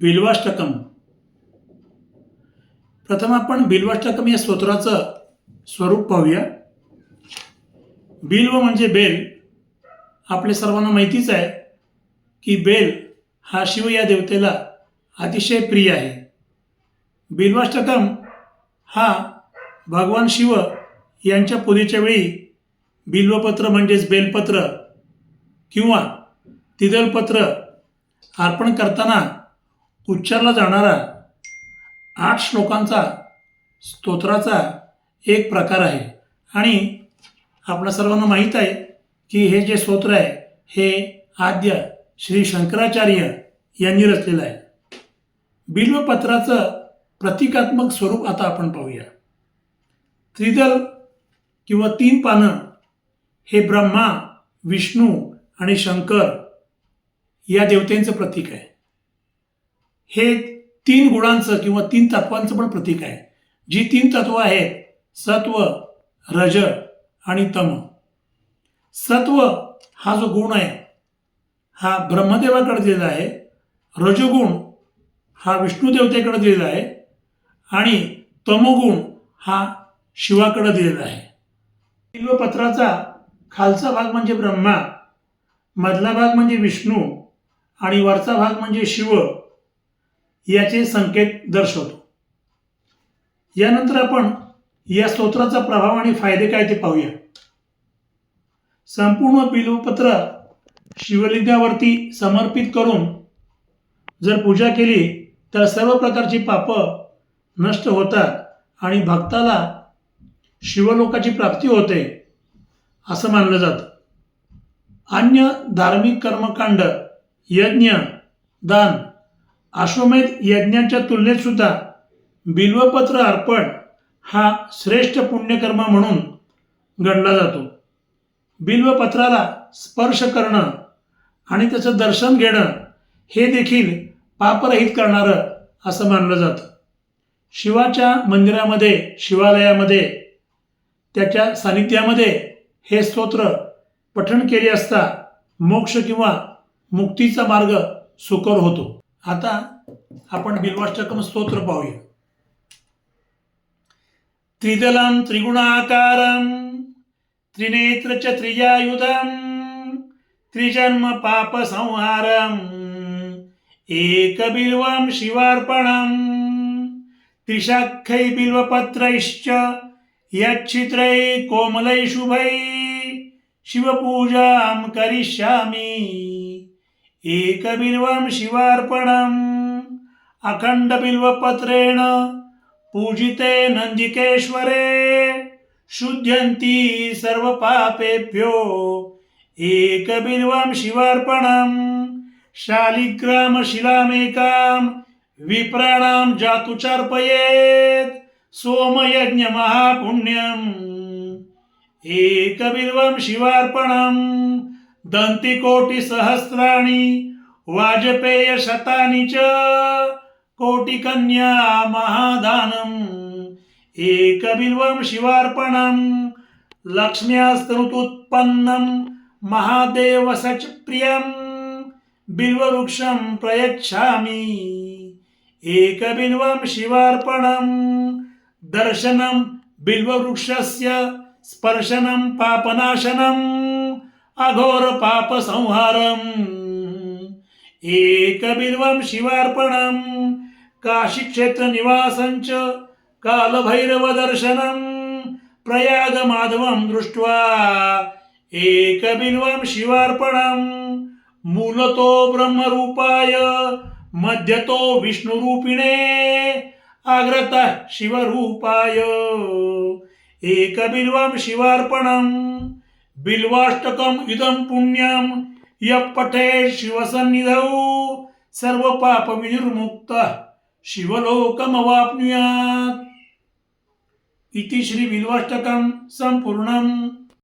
बिल्वाष्टकम. प्रथम आपण बिल्वाष्टकम या स्तोत्राचं स्वरूप पाहूया. बिल्व म्हणजे बेल. आपल्या सर्वांना माहितीच आहे की बेल हा शिव या देवतेला अतिशय प्रिय आहे. बिल्वाष्टकम हा भगवान शिव यांच्या पूजेच्या वेळी बिल्वपत्र म्हणजेच बेलपत्र किंवा तिदलपत्र अर्पण करताना उच्चारला जाणारा आठ श्लोकांचा स्तोत्राचा एक प्रकार आहे. आणि आपल्या सर्वांना माहीत आहे की हे जे स्तोत्र आहे हे आद्य श्री शंकराचार्य यांनी रचलेलं आहे. बिल्वपत्राचं प्रतिकात्मक स्वरूप आता आपण पाहूया. त्रिदल किंवा तीन पानं हे ब्रह्मा विष्णू आणि शंकर या देवतेंचं प्रतीक आहे. हे तीन गुणांचं किंवा तीन तत्वांचं पण प्रतीक आहे. जी तीन तत्व आहेत सत्व रज आणि तम. सत्व हा जो गुण आहे हा ब्रह्मदेवाकडे दिलेला आहे. रजोगुण हा विष्णुदेवतेकडे दिलेला आहे. आणि तमोगुण हा शिवाकडे दिलेला आहे. बिल्वपत्राचा खालचा भाग म्हणजे ब्रह्मा मधला भाग म्हणजे विष्णू आणि वरचा भाग म्हणजे शिव. याचे संकेत दर्शवतो. यानंतर आपण या स्तोत्राचा प्रभाव आणि फायदे काय ते पाहूया. संपूर्ण बिलवपत्र शिवलिंगावरती समर्पित करून जर पूजा केली तर सर्व प्रकारची पापं नष्ट होतात आणि भक्ताला शिवलोकाची प्राप्ती होते असं मानलं जातं. अन्य धार्मिक कर्मकांड यज्ञ दान अश्वमेध यज्ञांच्या तुलनेत सुद्धा बिल्वपत्र अर्पण हा श्रेष्ठ पुण्यकर्म म्हणून गणला जातो. बिल्वपत्राला स्पर्श करणं आणि त्याचं दर्शन घेणं हे देखील पापरहित करणारं असं मानलं जातं. शिवाच्या मंदिरामध्ये शिवालयामध्ये त्याच्या सानिध्यामध्ये हे स्तोत्र पठण केले असता मोक्ष किंवा मुक्तीचा मार्ग सुकर होतो. आता आपण बिल्वाष्टकम स्तोत्र पाहूया. त्रिदलं त्रिगुणाकारं त्रिनेत्र च त्रियायुधं त्रिजन्म पापसंहारम् एकबिल्वं शिवार्पणं त्रिशाखै बिल्वपत्रैश्च यच्छित्रै कोमलै शुभै शिवपूजां करिष्यामि। एकबिल्वं शिवार्पणम्। अखण्डबिल्वपत्रेण पूजिते नन्दिकेश्वरे। शुद्ध्यन्ति सर्वपापेभ्यो। एकबिल्वं शिवार्पणम्। शालिग्रामशिलामेकां विप्राणां जातु चार्पयेत्। सोमयज्ञमहापुण्यम् एकबिल्वं शिवार्पणम्। दन्तिकोटिसहस्राणि वाजपेयशतानि च कोटिकन्या महादानम् एकबिल्वं शिवार्पणम् लक्ष्म्यास्तनुतुत्पन्नं महादेवसचप्रियम् बिल्ववृक्षं प्रयच्छामि एकबिल्वं शिवार्पणं दर्शनं बिल्ववृक्षस्य स्पर्शनं पापनाशनम् अघोरपापसंहारम् निवासंच कालभैरव दर्शनम कालभैरवदर्शनं प्रयागमाधवं दृष्ट्वा एकबिल्वं शिवार्पणम। मूलतो ब्रह्मरूपाय मध्यतो विष्णुरूपिणे आग्रता शिवरूपाय एकबिल्वं शिवार्पणम्। बिल्वाष्टकम् इदं पुण्यं सर्व पाप विनिर्मुक्त शिवलोकम शिवलोकमवाप्नुयात्। इति श्रीबिल्वाष्टकं सम्पूर्णम्।